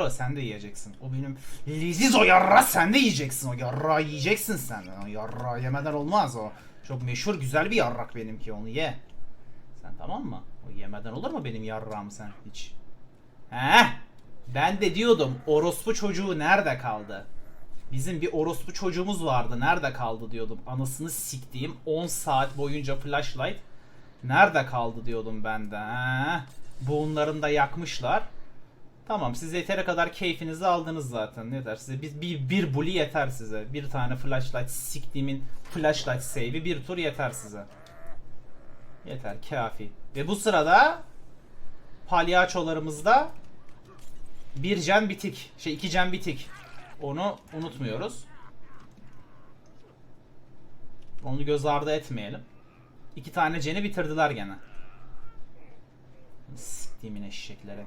yarra sen de yiyeceksin. O benim leziz o yarra sen de yiyeceksin. O yarra yiyeceksin sen. O yarra yemeden olmaz o. Çok meşhur güzel bir yarrak benimki onu ye. Sen tamam mı? O yemeden olur mu benim yarrağım sen hiç? He? Ben de diyordum orospu çocuğu nerede kaldı? Bizim bir orospu çocuğumuz vardı. Nerede kaldı diyordum. Anasını siktiğim 10 saat boyunca flashlight. Nerede kaldı diyordum ben de. He? Boğunlarını da yakmışlar. Tamam siz yeteri kadar keyfinizi aldınız zaten. Yeter size bir, bir, bir bully yeter size. Bir tane flashlight siktiğimin flashlight save'i bir tur yeter size. Yeter kafi. Ve bu sırada palyaçolarımızda bir can bitik. Şey iki can bitik. Onu unutmuyoruz. Onu göz ardı etmeyelim. İki tane ceni bitirdiler gene. Siktiğimin eşekleri.